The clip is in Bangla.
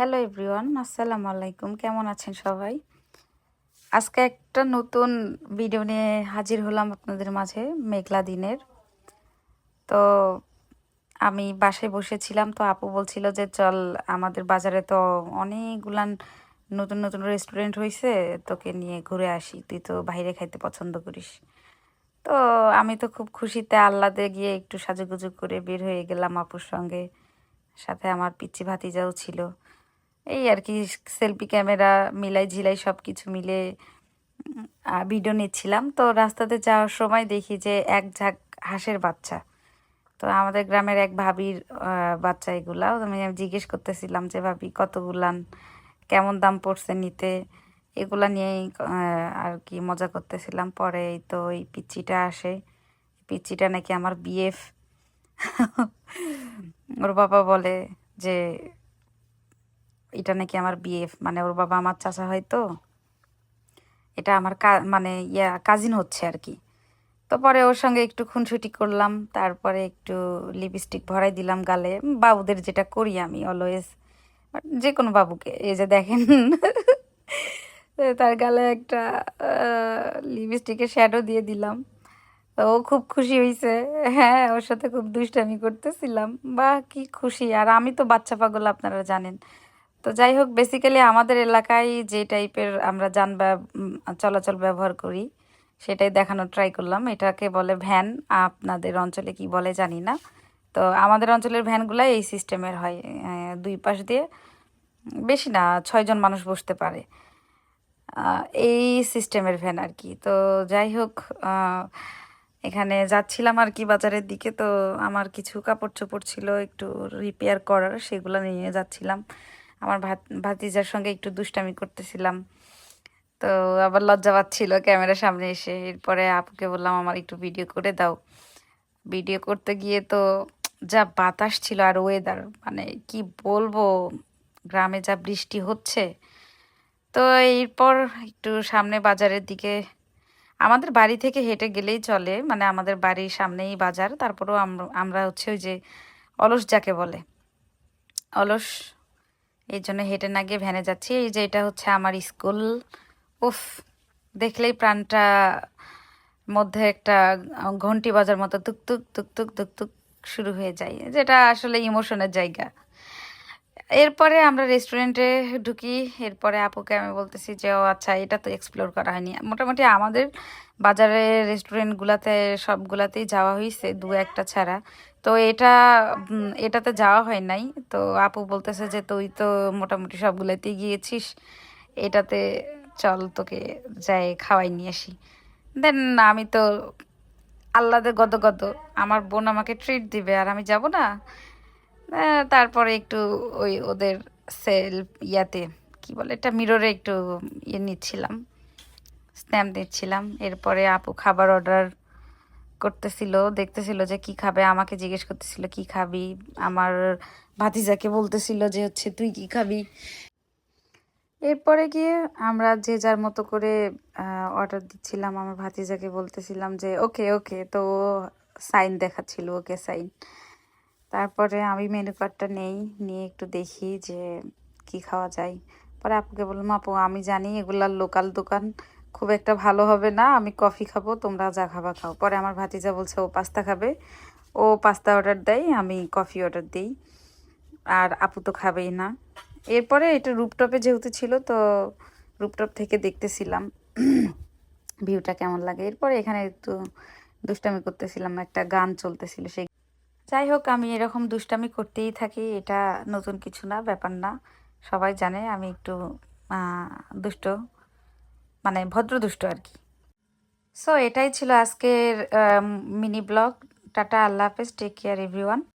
হ্যালো এভরিওয়ান আসসালামু আলাইকুম কেমন আছেন সবাই? আজকে একটা নতুন ভিডিও নিয়ে হাজির হলাম আপনাদের মাঝে মেঘলা দিনের। তো আমি বাসায় বসেছিলাম, তো আপু বলছিল যে, চল, আমাদের বাজারে তো অনেকগুলান নতুন নতুন রেস্টুরেন্ট হয়েছে তোকে নিয়ে ঘুরে আসি। তুই তো বাইরে খাইতে পছন্দ করিস। তো আমি তো খুব খুশিতে আহ্লাদে গিয়ে একটু সাজুগুজু করে বের হয়ে গেলাম আপুর সঙ্গে। সাথে আমার পিচ্ছি ভাতিজাও ছিল। এই আর কি সেলফি ক্যামেরা মিলাই ঝিলাই সব কিছু মিলে ভিডিও নিচ্ছিলাম। তো রাস্তাতে যাওয়ার সময় দেখি যে এক ঝাঁক হাঁসের বাচ্চা। তো আমাদের গ্রামের এক ভাবির বাচ্চা এগুলা। আমি জিজ্ঞেস করতেছিলাম যে, ভাবি, কতগুলান? কেমন দাম পড়ছে নিতে? এগুলা নিয়েই আর কি মজা করতেছিলাম। পরে এই তো ওই পিচ্চিটা আসে। পিচ্চিটা নাকি আমার বিএফ ওর বাবা বলে যে এটা নাকি আমার বিএফ মানে ওর বাবা আমার চাচা হয় তো এটা আমার মানে ইয়া কাজিন হচ্ছে আর কি। তো পরে ওর সঙ্গে একটু খুনসুটি করলাম, তারপরে একটু লিপস্টিক ভরাই দিলাম গালে। বাবুদের যেটা করি আমি অলওয়েজ যে কোনো বাবুকে, এই যে দেখেন। তার গালে একটা লিপস্টিকের শ্যাডো দিয়ে দিলাম। ও খুব খুশি হয়েছে হ্যাঁ ওর সাথে খুব দুষ্টামি করতেছিলাম। বা কি খুশি। আর আমি তো বাচ্চা পাগল, আপনারা জানেন। তো যাই হোক বেসিক্যালি আমাদের এলাকায় যে টাইপের আমরা যান চলাচল ব্যবহার করি, সেটাই দেখানোর ট্রাই করলাম। এটাকে বলে ভ্যান আপনাদের অঞ্চলে কি বলে জানি না। তো আমাদের অঞ্চলের ভ্যানগুলো এই সিস্টেমের হয়। দুই পাশ দিয়ে বেশি না ছয়জন মানুষ বসতে পারে। এই সিস্টেমের ভ্যান আর কি। তো যাই হোক এখানে যাচ্ছিলাম আর কি বাজারের দিকে। তো আমার কিছু কাপড় চোপড় ছিল, একটু রিপেয়ার করার, সেগুলো নিয়ে যাচ্ছিলাম। আমার ভাত, ভাতিজার সঙ্গে একটু দুষ্টামি করতেছিলাম। তো আবার লজ্জা পাচ্ছিল ক্যামেরার সামনে এসে। এরপরে আপুকে বললাম, আমার একটু ভিডিও করে দাও। ভিডিও করতে গিয়ে তো যা বাতাস ছিল আর ওয়েদার মানে কি বলব, গ্রামে যা বৃষ্টি হচ্ছে। তো এরপর একটু সামনে বাজারের দিকে, আমাদের বাড়ি থেকে হেঁটে গেলেই চলে মানে আমাদের বাড়ির সামনেই বাজার। তারপরেও আমরা হচ্ছে ওই যে অলস যাকে বলে, অলস এই জন্য হেঁটে না গিয়ে ভ্যানে যাচ্ছি। এই যে এটা হচ্ছে আমার স্কুল। উফ, দেখলেই প্রাণটা মধ্যে একটা ঘন্টি বাজার মতো তুকতুক তুকতুক তুকতুক শুরু হয়ে যায়। যেটা আসলে ইমোশনের জায়গা। এরপরে আমরা রেস্টুরেন্টে ঢুকি। এরপরে আপুকে আমি বলতেছি যে, ও আচ্ছা এটা তো এক্সপ্লোর করা হয়নি। মোটামুটি আমাদের বাজারে রেস্টুরেন্টগুলোতে সবগুলাতেই যাওয়া হয়েছে দু একটা ছাড়া। তো এটা এটাতে যাওয়া হয় নাই। তো আপু বলতেছে যে, তুই তো মোটামুটি সবগুলোতেই গিয়েছিস। এটাতে চল, তোকে যাই, খাওয়াই নিয়ে আসি। দেন আমি তো আল্লাদে গদ গদ আমার বোন আমাকে ট্রিট দিবে, আর আমি যাব না? তারপরে একটু ওই ওদের সেলফ ইয়াতে, কি বলে এটা মিররে একটু ইয়ে নিচ্ছিলাম স্ন্যাপ দিচ্ছিলাম। এরপরে আপু খাবার অর্ডার করতেছিল, দেখতেছিল যে কি খাবে, আমাকে জিজ্ঞেস করতেছিল, কি খাবি? আমার ভাতিজাকে বলতেছিল যে হচ্ছে, তুই কি খাবি? এরপরে গিয়ে আমরা যে যার মতো করে অর্ডার দিচ্ছিলাম, আমার ভাতিজাকে বলতেছিলাম যে, ওকে ওকে। তো সাইন দেখাচ্ছিল, ওকে সাইন তারপরে আমি মেনু কার্ডটা নেই, নিয়ে একটু দেখি যে কি খাওয়া যায়। পরে আপুকে বললাম, আপু, আমি জানি এগুলার লোকাল দোকান, খুব একটা ভালো হবে না, আমি কফি খাব, তোমরা যা খাবা খাও। পরে আমার ভাতিজা বলছে, ও পাস্তা খাবে? ও পাস্তা অর্ডার দেয়, আমি কফি অর্ডার দিই। আর আপু তো খাবেই না। এরপরে এটা রুপটপে যেহেতু ছিল, তো রুপটপ থেকে দেখতেছিলাম ভিউটা কেমন লাগে। এরপরে এখানে একটু দুষ্টামি করতেছিলাম, একটা গান চলতেছিল, সেই যাই হোক আমি এরকম দুষ্টামি করতেই থাকি, এটা নতুন কিছু না, ব্যাপার না। সবাই জানে আমি একটু দুষ্ট মানে ভদ্র দুষ্ট আর কি। সো এটাই ছিল আজকের মিনি ব্লগ। টাটা, আল্লাহ হাফেজ টেক কেয়ার এভরিওয়ান